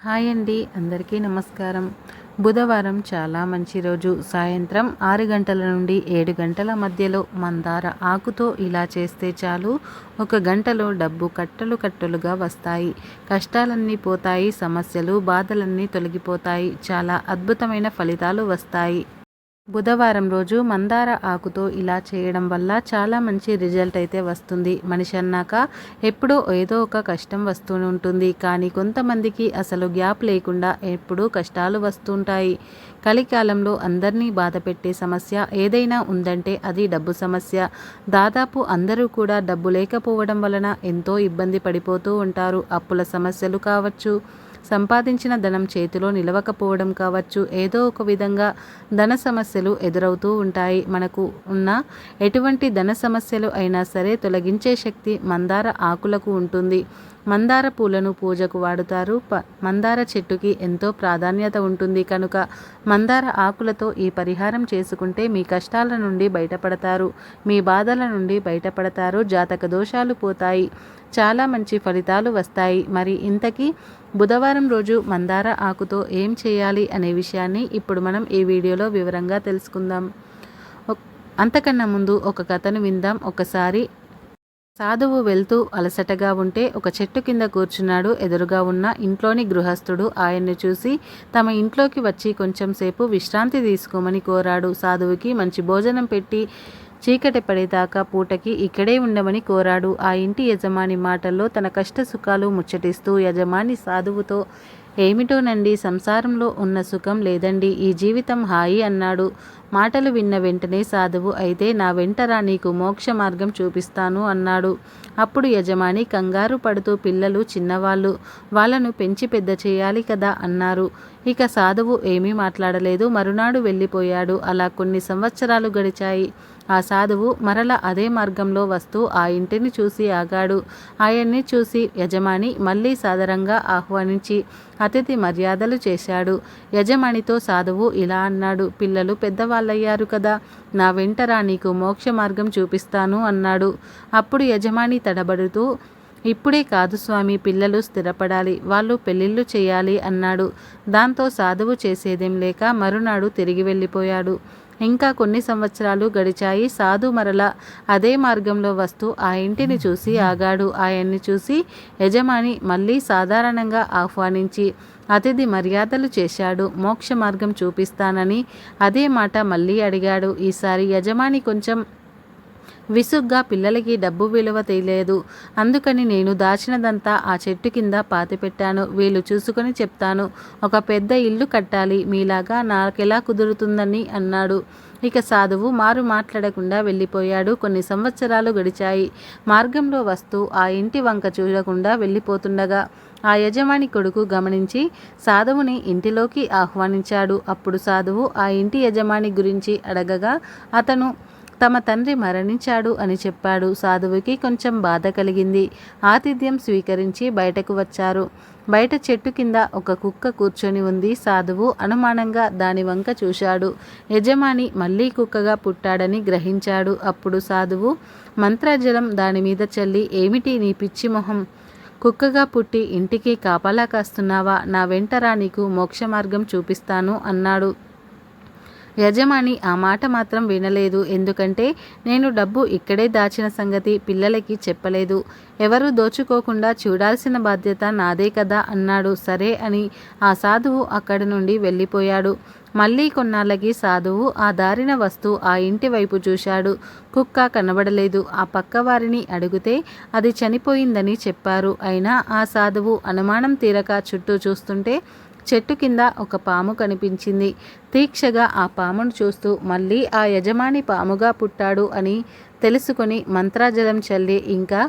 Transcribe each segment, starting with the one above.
Hi అండి అందరికీ నమస్కారం. బుధవారం చాలా మంచి రోజు. సాయంత్రం ఆరు గంటల నుండి ఏడు గంటల మధ్యలో మందార ఆకుతో ఇలా చేస్తే చాలు. ఒక గంటలో డబ్బు కట్టలు కట్టలుగా వస్తాయి. కష్టాలన్నీ పోతాయి సమస్యలు బాధలన్నీ తొలగిపోతాయి. చాలా అద్భుతమైన ఫలితాలు వస్తాయి. బుధవారం రోజు మందార ఆకుతో ఇలా చేయడం వల్ల చాలా మంచి రిజల్ట్ అయితే వస్తుంది. మనిషి అన్నాక ఎప్పుడో ఏదో ఒక కష్టం వస్తూ ఉంటుంది. కానీ కొంతమందికి అసలు గ్యాప్ లేకుండా ఎప్పుడూ కష్టాలు వస్తుంటాయి. కలికాలంలో అందరినీ బాధ పెట్టే సమస్య ఏదైనా ఉందంటే అది డబ్బు సమస్య. దాదాపు అందరూ కూడా డబ్బు లేకపోవడం వలన ఎంతో ఇబ్బంది పడిపోతూ ఉంటారు. అప్పుల సమస్యలు కావచ్చు. సంపాదించిన ధనం చేతిలో నిలవకపోవడం కావచ్చు. ఏదో ఒక విధంగా ధన సమస్యలు ఎదురవుతూ ఉంటాయి. మనకు ఉన్న ఎటువంటి ధన సమస్యలు అయినా సరే తొలగించే శక్తి మందార ఆకులకు ఉంటుంది. మందార పూలను పూజకు వాడుతారు. ప మందార చెట్టుకి ఎంతో ప్రాధాన్యత ఉంటుంది. కనుక మందార ఆకులతో ఈ పరిహారం చేసుకుంటే మీ కష్టాల నుండి బయటపడతారు. మీ బాధల నుండి బయటపడతారు. జాతక దోషాలు పోతాయి. చాలా మంచి ఫలితాలు వస్తాయి. మరి ఇంతకీ బుధవారం రోజు మందార ఆకుతో ఏం చేయాలి అనే విషయాన్ని ఇప్పుడు మనం ఈ వీడియోలో వివరంగా తెలుసుకుందాం. అంతకన్నా ముందు ఒక కథను విందాం. ఒకసారి సాధువు వెళ్తూ అలసటగా ఉంటే ఒక చెట్టు కింద కూర్చున్నాడు. ఎదురుగా ఉన్న ఇంట్లోని గృహస్థుడు ఆయన్ని చూసి తమ ఇంట్లోకి వచ్చి కొంచెం సేపు విశ్రాంతి తీసుకోమని కోరాడు. సాధువుకి మంచి భోజనం పెట్టి చీకటి పడేదాకా పూటకి ఇక్కడే ఉండమని కోరాడు. ఆ ఇంటి యజమాని మాటల్లో తన కష్ట సుఖాలు ముచ్చటిస్తూ యజమాని సాధువుతో ఏమిటోనండి సంసారంలో ఉన్న సుఖం లేదండి ఈ జీవితం హాయి అన్నాడు. మాటలు విన్న వెంటనే సాధువు అయితే నా వెంటరా నీకు మోక్ష మార్గం చూపిస్తాను అన్నాడు. అప్పుడు యజమాని కంగారు పడుతూ పిల్లలు చిన్నవాళ్ళు వాళ్ళను పెంచి పెద్ద చేయాలి కదా అన్నారు. ఇక సాధువు ఏమీ మాట్లాడలేదు. మరునాడు వెళ్ళిపోయాడు. అలా కొన్ని సంవత్సరాలు గడిచాయి. ఆ సాధువు మరల అదే మార్గంలో వస్తూ ఆ ఇంటిని చూసి ఆగాడు. ఆయన్ని చూసి యజమాని మళ్ళీ సాదరంగా ఆహ్వానించి అతిథి మర్యాదలు చేశాడు. యజమానితో సాధువు ఇలా అన్నాడు పిల్లలు పెద్దవాళ్ళయ్యారు కదా నా వెంటరా నీకు మోక్ష మార్గం చూపిస్తాను అన్నాడు. అప్పుడు యజమాని తడబడుతూ ఇప్పుడే కాదు స్వామి పిల్లలు స్థిరపడాలి వాళ్ళు పెళ్ళిళ్ళు చేయాలి అన్నాడు. దాంతో సాధువు చేసేదేం లేక మరునాడు తిరిగి వెళ్ళిపోయాడు. ఇంకా కొన్ని సంవత్సరాలు గడిచాయి. సాధు మరల అదే మార్గంలో వస్తూ ఆ ఇంటిని చూసి ఆగాడు. ఆయన్ని చూసి యజమాని మళ్ళీ సాధారణంగా ఆహ్వానించి అతిథి మర్యాదలు చేశాడు మోక్ష మార్గం చూపిస్తానని అదే మాట మళ్ళీ అడిగాడు. ఈసారి యజమాని కొంచెం విసుగ్గా పిల్లలకి డబ్బు విలువ తెలియదు. అందుకని నేను దాచినదంతా ఆ చెట్టు కింద పాతిపెట్టాను. వీళ్ళు చూసుకొని చెప్తాను. ఒక పెద్ద ఇల్లు కట్టాలి. మీలాగా నాకెలా కుదురుతుందని అన్నాడు. ఇక సాధువు మారు మాట్లాడకుండా వెళ్ళిపోయాడు. కొన్ని సంవత్సరాలు గడిచాయి. మార్గంలో వస్తూ ఆ ఇంటి వంక చూడకుండా వెళ్ళిపోతుండగా ఆ యజమాని కొడుకు గమనించి సాధువుని ఇంటిలోకి ఆహ్వానించాడు. అప్పుడు సాధువు ఆ ఇంటి యజమాని గురించి అడగగా అతను తమ తండ్రి మరణించాడు అని చెప్పాడు. సాధువుకి కొంచెం బాధ కలిగింది. ఆతిథ్యం స్వీకరించి బయటకు వచ్చారు. బయట చెట్టు కింద ఒక కుక్క కూర్చొని ఉంది. సాధువు అనుమానంగా దాని వంక చూశాడు. యజమాని మళ్ళీ కుక్కగా పుట్టాడని గ్రహించాడు. అప్పుడు సాధువు మంత్రజలం దాని మీద చల్లి ఏమిటి నీ పిచ్చి మొహం? కుక్కగా పుట్టి ఇంటికి కాపలా కాస్తున్నావా? నా వెంటరా నీకు మోక్ష మార్గం చూపిస్తాను అన్నాడు. యజమాని ఆ మాట మాత్రం వినలేదు. ఎందుకంటే నేను డబ్బు ఇక్కడే దాచిన సంగతి పిల్లలకి చెప్పలేదు. ఎవరు దోచుకోకుండా చూడాల్సిన బాధ్యత నాదే కదా అన్నాడు. సరే అని ఆ సాధువు అక్కడి నుండి వెళ్ళిపోయాడు. మళ్ళీ కొన్నాళ్ళకి సాధువు ఆ దారిన వస్తూ ఆ ఇంటి వైపు చూశాడు. కుక్క కనబడలేదు. ఆ పక్క వారిని అడిగితే అది చనిపోయిందని చెప్పారు. అయినా ఆ సాధువు అనుమానం తీరక చుట్టూ చూస్తుంటే చెట్టు కింద ఒక పాము కనిపించింది. తీక్షగా ఆ పామును చూస్తూ మళ్ళీ ఆ యజమాని పాముగా పుట్టాడు అని తెలుసుకొని మంత్రాజలం చల్లి ఇంకా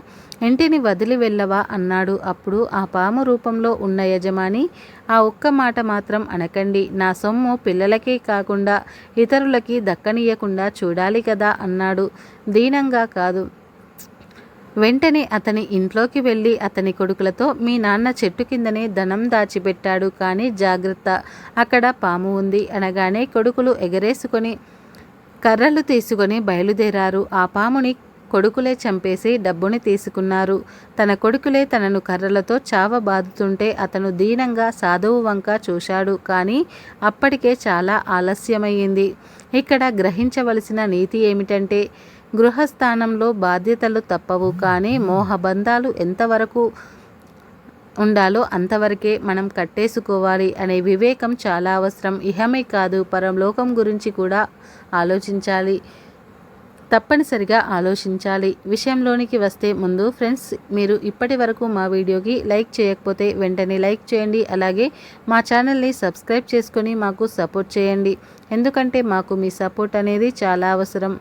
ఇంటిని వదిలి వెళ్ళవా? అన్నాడు. అప్పుడు ఆ పాము రూపంలో ఉన్న యజమాని ఆ ఒక్క మాట మాత్రం అనకండి. నా సొమ్ము పిల్లలకే కాకుండా ఇతరులకి దక్కనీయకుండా చూడాలి కదా? అన్నాడు. దీనంగా కాదు. వెంటనే అతని ఇంట్లోకి వెళ్ళి అతని కొడుకులతో మీ నాన్న చెట్టు కిందనే ధనం దాచిపెట్టాడు కానీ జాగ్రత్త అక్కడ పాము ఉంది అనగానే కొడుకులు ఎగరేసుకొని కర్రలు తీసుకొని బయలుదేరారు. ఆ పాముని కొడుకులే చంపేసి డబ్బుని తీసుకున్నారు. తన కొడుకులే తనను కర్రలతో చావ బాదుతుంటే అతను దీనంగా సాధువు వంక చూశాడు కానీ అప్పటికే చాలా ఆలస్యమయ్యింది. ఇక్కడ గ్రహించవలసిన నీతి ఏమిటంటే గృహస్థానంలో బాధ్యతలు తప్పవు కానీ మోహబంధాలు ఎంతవరకు ఉండాలో అంతవరకే మనం కట్టేసుకోవాలి అనే వివేకం చాలా అవసరం. ఇహమే కాదు పరలోకం గురించి కూడా ఆలోచించాలి. తప్పనిసరిగా ఆలోచించాలి. విషయంలోనికి వస్తే ముందు ఫ్రెండ్స్ మీరు ఇప్పటి వరకు మా వీడియోకి లైక్ చేయకపోతే వెంటనే లైక్ చేయండి. అలాగే మా ఛానల్ని సబ్స్క్రైబ్ చేసుకొని మాకు సపోర్ట్ చేయండి. ఎందుకంటే మాకు మీ సపోర్ట్ అనేది చాలా అవసరం.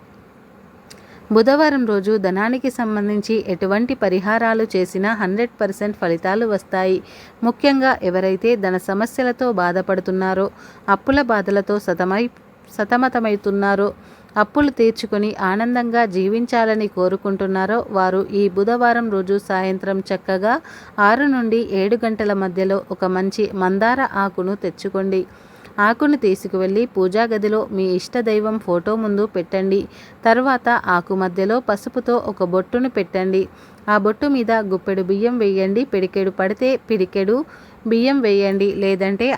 బుధవారం రోజు ధనానికి సంబంధించి ఎటువంటి పరిహారాలు చేసినా హండ్రెడ్ పర్సెంట్ ఫలితాలు వస్తాయి. ముఖ్యంగా ఎవరైతే ధన సమస్యలతో బాధపడుతున్నారో అప్పుల బాధలతో సతమై సతమతమవుతున్నారో అప్పులు తీర్చుకొని ఆనందంగా జీవించాలని కోరుకుంటున్నారో వారు ఈ బుధవారం రోజు సాయంత్రం చక్కగా ఆరు నుండి ఏడు గంటల మధ్యలో ఒక మంచి మందార ఆకును తెచ్చుకోండి. ఆకును తీసుకువెళ్ళి పూజా గదిలో మీ ఇష్టదైవం ఫోటో ముందు పెట్టండి. తర్వాత ఆకు మధ్యలో పసుపుతో ఒక బొట్టును పెట్టండి. ఆ బొట్టు మీద గుప్పెడు బియ్యం వేయండి. పిడికెడు పడితే పిడికెడు బియ్యం వేయండి. లేదంటే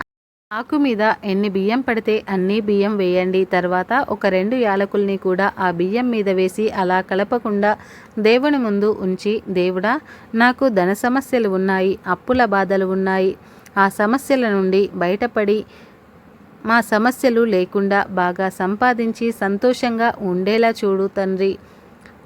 ఆకు మీద ఎన్ని బియ్యం పడితే అన్ని బియ్యం వేయండి. తర్వాత ఒక రెండు యాలకుల్ని కూడా ఆ బియ్యం మీద వేసి అలా కలపకుండా దేవుని ముందు ఉంచి దేవుడా నాకు ధన సమస్యలు ఉన్నాయి అప్పుల బాధలు ఉన్నాయి. ఆ సమస్యల నుండి బయటపడి మా సమస్యలు లేకుండా బాగా సంపాదించి సంతోషంగా ఉండేలా చూడు తండ్రి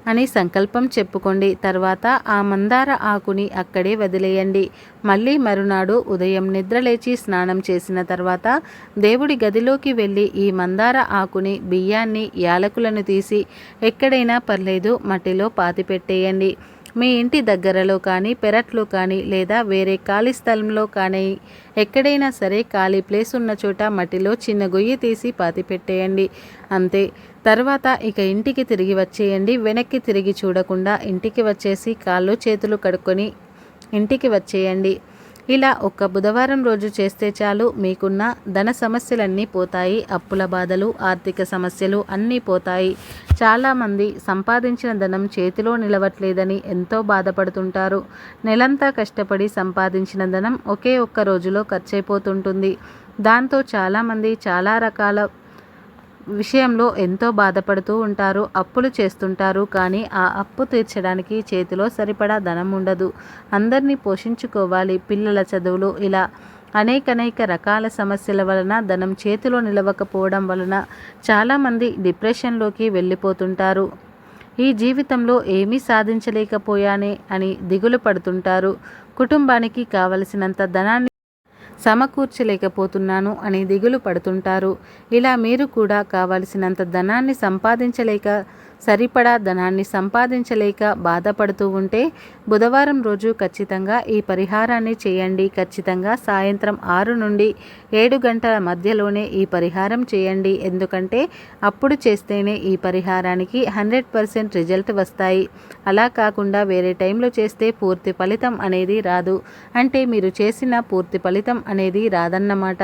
అని సంకల్పం చెప్పుకోండి. తర్వాత ఆ మందార ఆకుని అక్కడే వదిలేయండి. మళ్ళీ మరునాడు ఉదయం నిద్రలేచి స్నానం చేసిన తర్వాత దేవుడి గదిలోకి వెళ్ళి ఈ మందార ఆకుని బియ్యాన్ని యాలకులను తీసి ఎక్కడైనా పర్లేదు మట్టిలో పాతిపెట్టేయండి. మీ ఇంటి దగ్గరలో కానీ పెరట్లో కానీ లేదా వేరే ఖాళీ స్థలంలో కానీ ఎక్కడైనా సరే ఖాళీ ప్లేస్ ఉన్న చోట మట్టిలో చిన్న గొయ్యి తీసి పాతి పెట్టేయండి. అంతే. తర్వాత ఇక ఇంటికి తిరిగి వచ్చేయండి. వెనక్కి తిరిగి చూడకుండా ఇంటికి వచ్చేసి కాళ్ళు చేతులు కడుక్కొని ఇంటికి వచ్చేయండి. ఇలా ఒక్క బుధవారం రోజు చేస్తే చాలు మీకున్న ధన సమస్యలన్నీ పోతాయి అప్పుల బాధలు ఆర్థిక సమస్యలు అన్నీ పోతాయి. చాలామంది సంపాదించిన ధనం చేతిలో నిలవట్లేదని ఎంతో బాధపడుతుంటారు. నెలంతా కష్టపడి సంపాదించిన ధనం ఒకే ఒక్క రోజులో ఖర్చయిపోతుంటుంది దాంతో చాలామంది చాలా రకాల విషయంలో ఎంతో బాధపడుతూ ఉంటారు అప్పులు చేస్తుంటారు కానీ ఆ అప్పు తీర్చడానికి చేతిలో సరిపడా ధనం ఉండదు. అందరినీ పోషించుకోవాలి. పిల్లల చదువులు ఇలా అనేకనేక రకాల సమస్యల వలన ధనం చేతిలో నిలవకపోవడం వలన చాలామంది డిప్రెషన్లోకి వెళ్ళిపోతుంటారు. ఈ జీవితంలో ఏమీ సాధించలేకపోయానే అని దిగులు పడుతుంటారు. కుటుంబానికి కావలసినంత ధనాన్ని సమకూర్చలేకపోతున్నాను అని దిగులు పడుతుంటారు. ఇలా మీరు కూడా కావలసినంత ధనాన్ని సంపాదించలేక సరిపడా ధనాన్ని సంపాదించలేక బాధపడుతూ ఉంటే బుధవారం రోజు ఖచ్చితంగా ఈ పరిహారాన్ని చేయండి. ఖచ్చితంగా సాయంత్రం ఆరు నుండి ఏడు గంటల మధ్యలోనే ఈ పరిహారం చేయండి. ఎందుకంటే అప్పుడు చేస్తేనే ఈ పరిహారానికి హండ్రెడ్ పర్సెంట్ రిజల్ట్ వస్తాయి. అలా కాకుండా వేరే టైంలో చేస్తే పూర్తి ఫలితం అనేది రాదు. అంటే మీరు చేసిన పూర్తి ఫలితం అనేది రాదన్నమాట.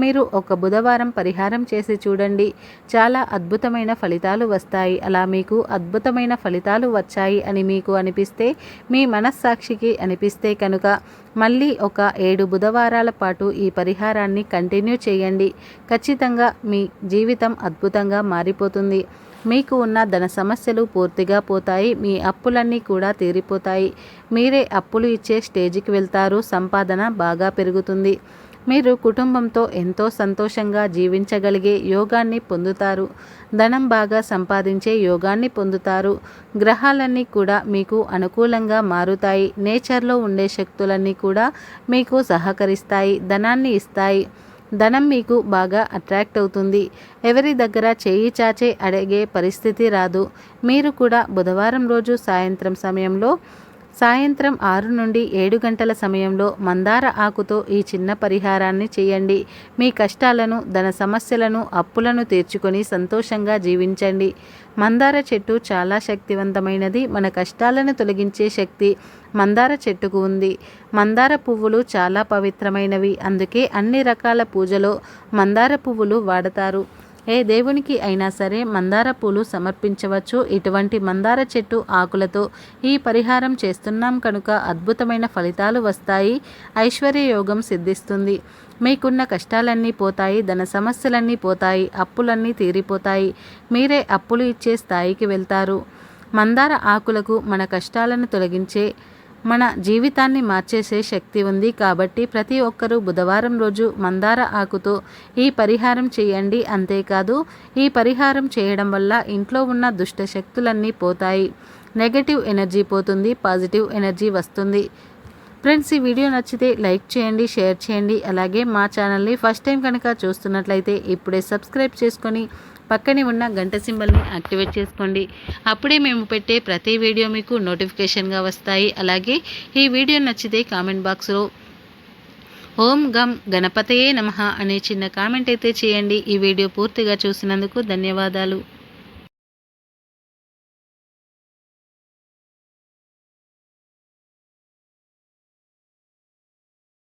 మీరు ఒక బుధవారం పరిహారం చేసి చూడండి. చాలా అద్భుతమైన ఫలితాలు వస్తాయి. అలా మీకు అద్భుతమైన ఫలితాలు వచ్చాయి అని మీకు అనిపిస్తే మీ మనస్సాక్షికి అనిపిస్తే కనుక మళ్ళీ ఒక ఏడు బుధవారాల పాటు ఈ పరిహారాన్ని కంటిన్యూ చేయండి. ఖచ్చితంగా మీ జీవితం అద్భుతంగా మారిపోతుంది. మీకు ఉన్న ధన సమస్యలు పూర్తిగా పోతాయి. మీ అప్పులన్నీ కూడా తీరిపోతాయి. మీరే అప్పులు ఇచ్చే స్టేజ్కి వెళ్తారు. సంపాదన బాగా పెరుగుతుంది. మీరు కుటుంబంతో ఎంతో సంతోషంగా జీవించగలిగే యోగాన్ని పొందుతారు. ధనం బాగా సంపాదించే యోగాన్ని పొందుతారు. గ్రహాలన్నీ కూడా మీకు అనుకూలంగా మారుతాయి. నేచర్లో ఉండే శక్తులన్నీ కూడా మీకు సహకరిస్తాయి. ధనాన్ని ఇస్తాయి. ధనం మీకు బాగా అట్రాక్ట్ అవుతుంది. ఎవరి దగ్గర చేయి చాచే అడిగే పరిస్థితి రాదు. మీరు కూడా బుధవారం రోజు సాయంత్రం సమయంలో సాయంత్రం ఆరు నుండి ఏడు గంటల సమయంలో మందార ఆకుతో ఈ చిన్న పరిహారాన్ని చేయండి. మీ కష్టాలను ధన సమస్యలను అప్పులను తీర్చుకొని సంతోషంగా జీవించండి. మందార చెట్టు చాలా శక్తివంతమైనది. మన కష్టాలను తొలగించే శక్తి మందార చెట్టుకు ఉంది. మందార పువ్వులు చాలా పవిత్రమైనవి. అందుకే అన్ని రకాల పూజలో మందార పువ్వులు వాడతారు. ఏ దేవునికి అయినా సరే మందార పూలు సమర్పించవచ్చు. ఇటువంటి మందార చెట్టు ఆకులతో ఈ పరిహారం చేస్తున్నాం కనుక అద్భుతమైన ఫలితాలు వస్తాయి. ఐశ్వర్య యోగం సిద్ధిస్తుంది. మీకున్న కష్టాలన్నీ పోతాయి ధన సమస్యలన్నీ పోతాయి అప్పులన్నీ తీరిపోతాయి. మీరే అప్పులు ఇచ్చే స్థాయికి వెళ్తారు. మందార ఆకులకు మన కష్టాలను తొలగించే మన జీవితాన్ని మార్చేసే శక్తి ఉంది కాబట్టి ప్రతి ఒక్కరూ బుధవారం రోజు మందార ఆకుతో ఈ పరిహారం చేయండి అంతేకాదు ఈ పరిహారం చేయడం వల్ల ఇంట్లో ఉన్న దుష్ట శక్తులన్నీ పోతాయి. నెగటివ్ ఎనర్జీ పోతుంది పాజిటివ్ ఎనర్జీ వస్తుంది. ఫ్రెండ్స్ ఈ వీడియో నచ్చితే లైక్ చేయండి షేర్ చేయండి. అలాగే మా ఛానల్ని ఫస్ట్ టైం కనుక చూస్తున్నట్లయితే ఇప్పుడే సబ్స్క్రైబ్ చేసుకొని పక్కనే ఉన్న గంట సింబల్ని యాక్టివేట్ చేసుకోండి. అప్పుడే మేము పెట్టే ప్రతి వీడియో మీకు నోటిఫికేషన్గా వస్తాయి. అలాగే ఈ వీడియో నచ్చితే కామెంట్ బాక్స్లో ఓం గం గణపతయే నమ అనే చిన్న కామెంట్ అయితే చేయండి. ఈ వీడియో పూర్తిగా చూసినందుకు ధన్యవాదాలు.